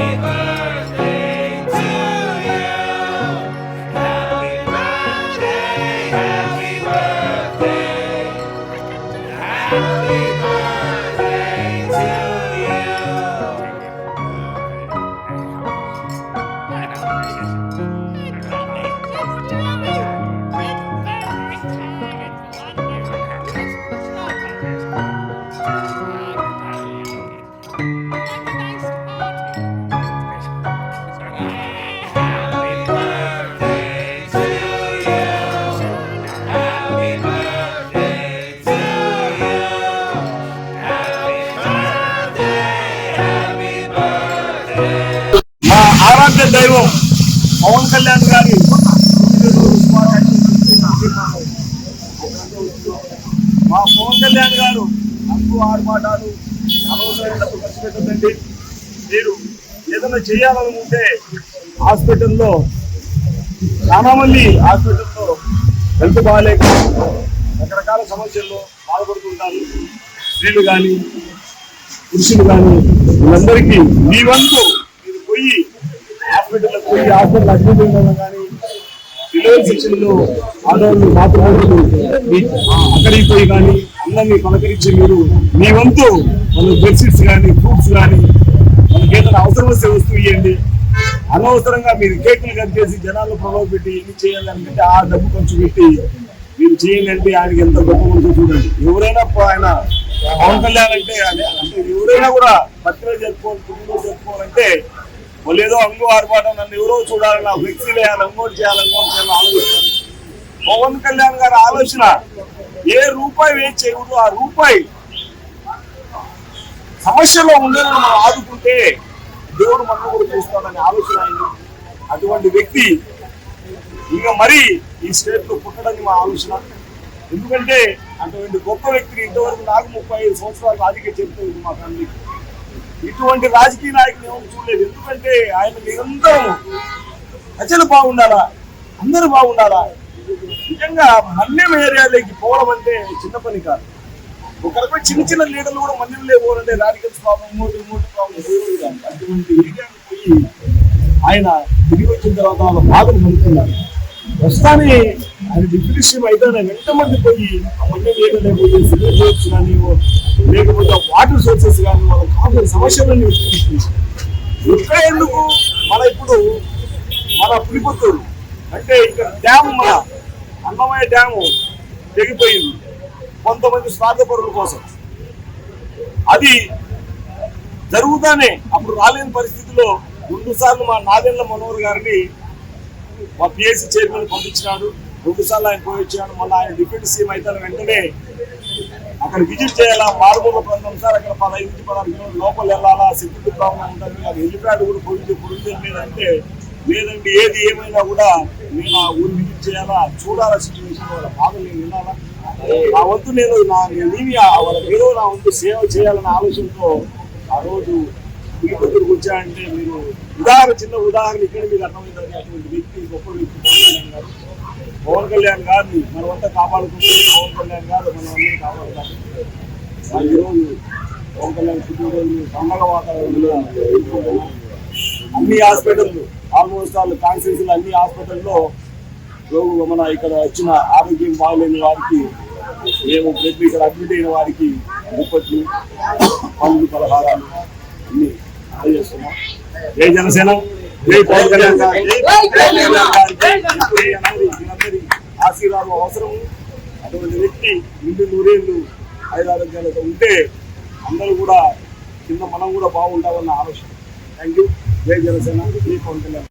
we దైవం పవన్ కళ్యాణ్ గారి మా పవన్ కళ్యాణ్ గారు అంటూ ఆడమాటాలు అనవసరమైన ఖర్చు పెట్టదండి మీరు ఏదైనా చేయాలనుకుంటే హాస్పిటల్లో చాలామంది హాస్పిటల్లో హెల్త్ బాగాలేక రకరకాల సమస్యల్లో బాధపడుతుంటారు. స్త్రీలు కానీ పురుషులు కానీ వీళ్ళందరికీ మీ వంతు మీరు పోయి హాస్పిటల్కి పోయి హాస్పిటల్ అడ్మిట్ అయిన కానీ డెలివరీ సెక్షన్లో ఆడవాళ్ళు మాతృమూర్తులు అక్కడికి పోయి కానీ అందరినీ పలకరించి మీరు మీ వంతు వాళ్ళు బెడ్షీట్స్ కానీ ఫ్రూట్స్ కానీ మనకి ఏదైనా అవసరం వస్తే వస్తువు ఇవ్వండి. అనవసరంగా మీరు కేకులు కట్ చేసి జనాలు ప్రలోభ పెట్టి ఎన్ని చేయాలనుకుంటే ఆ డబ్బు ఖర్చు పెట్టి మీరు చేయండి ఆయనకి ఎంత గొప్ప ఉందో చూడండి. ఎవరైనా ఆయన పవన్ కళ్యాణ్ అంటే అంటే ఎవరైనా కూడా బర్త్డే జరుపుకోవాలి కుటుంబం జరుపుకోవాలంటే వాళ్ళు ఏదో అంగు ఆర్పాటం నన్ను ఎవరో చూడాలి నా ఫ్లెక్సీ వేయాలి అంగోటి చేయాలి అంగోటి చేయాలని ఆలోచిస్తాను పవన్ కళ్యాణ్ గారి ఆలోచన ఏ రూపాయి వేస్ట్ చేయకూడదు ఆ రూపాయి సమస్యలో ఉండేది మనం ఆదుకుంటే దేవుడు మనం కూడా చూస్తాడని ఆలోచన అయింది అటువంటి వ్యక్తి ఇంకా మరి ఈ స్టేట్లో పుట్టడని మా ఆలోచన. ఎందుకంటే అటువంటి గొప్ప వ్యక్తిని ఇంతవరకు నాకు ముప్పై ఐదు సంవత్సరాలు రాజకీయ చరిత్ర మా ఫ్యామిలీకి. ఇటువంటి రాజకీయ నాయకులు ఏమో చూడలేదు. ఎందుకంటే ఆయన నిరంతరం ప్రజలు బాగుండాలా? అందరూ బాగుండాలా? నిజంగా మన్యం ఏరియాలోకి పోవడం అంటే చిన్న పని కాదు. ఒక రకమైన చిన్న చిన్న లీడర్లు కూడా మన్యంలో పోవాలంటే రాడికల్స్ ప్రాబ్లం మూడు మూడు ప్రాబ్లం అటువంటి ఏరియాకి పోయి ఆయన తిరిగి వచ్చిన తర్వాత వాళ్ళ బాధలు పొందుతున్నారు ప్రస్తుతాన్ని అది డిప్యూటీ అయితే వెంట మంది పోయి ఆ మన్యం కానీ లేకపోతే వాటర్ సోర్సెస్ కానీ వాళ్ళకి కావాల్సిన సమస్యలన్నీ వెతుకుతున్నారు. ఎందుకు? మన ఇప్పుడు మన పులిపుత్తూరు అంటే ఇక్కడ డ్యామ్ మన అన్నమయ్య డ్యాము తెగిపోయింది. కొంతమంది స్వార్థపరుల కోసం. అది జరుగుతానే. అప్పుడు రాలేని పరిస్థితిలో రెండు సార్లు మా నాదెండ్ల మనోహర్ గారిని మా పిఎస్సి చైర్మన్ పంపించినాడు. రెండుసార్లు ఆయన పోయి వచ్చాడు మళ్ళీ ఆయన డిప్యూటీ సీఎం అయితే వెంటనే. అక్కడ విజిట్ చేయాలా? మారుమూల ప్రాంతం సార్ అక్కడ పదహైదు నుంచి పదహారు కిలోమీటర్ లోపల వెళ్ళాలా? సెక్యూరిటీ ప్రాబ్లం ఉంటుంది అది హెలిప్యాడ్ కూడా పోయింది పొడిచింది లేదంటే లేదండి ఏది ఏమైనా కూడా నేను ఆ ఊరు విజిట్ చేయాలా? చూడాలా సిచ్యువేషన్ వాళ్ళ బాధలు నేను వినాలా? నా వంతు నేను నా నేనేమి వాళ్ళ ఏదో నా వంతు సేవ చేయాలనే ఆలోచనతో ఆ రోజు మీ దగ్గరకు వచ్చాయంటే మీరు ఉదాహరణ చిన్న ఉదాహరణ ఇక్కడ మీకు అర్థమవుతుంది అటువంటి వ్యక్తి గొప్ప వ్యక్తి గారు. పవన్ కళ్యాణ్ గారిని మనమంతా కాపాడుకుంటే పవన్ కళ్యాణ్ గారు మనం అందరినీ కాపాడుతారు ఈరోజు పవన్ కళ్యాణ్ పుట్టినరోజు పండగ వాతావరణంలో అన్ని హాస్పిటల్ ఆల్మోస్ట్ ఆల్ కాన్స్టిట్యూన్సీలు అన్ని హాస్పిటల్లో రోగు మన ఇక్కడ వచ్చిన ఆరోగ్యం బాగలేని వారికి మేము ప్రతి ఇక్కడ అడ్మిట్ అయిన వారికి దుప్పట్లు పండ్లు పలహారాలు అన్ని అందజేస్తున్నాం. జై జనసేన. ఆశీర్వాదం అవసరం అటువంటి వ్యక్తి నిండు నూరేళ్ళు ఐదారోగ్యాలతో ఉంటే అందరూ కూడా కింద మనం కూడా బాగుంటామన్న ఆలోచన థ్యాంక్ యూ జై జనసేన జై పవన్ కళ్యాణ్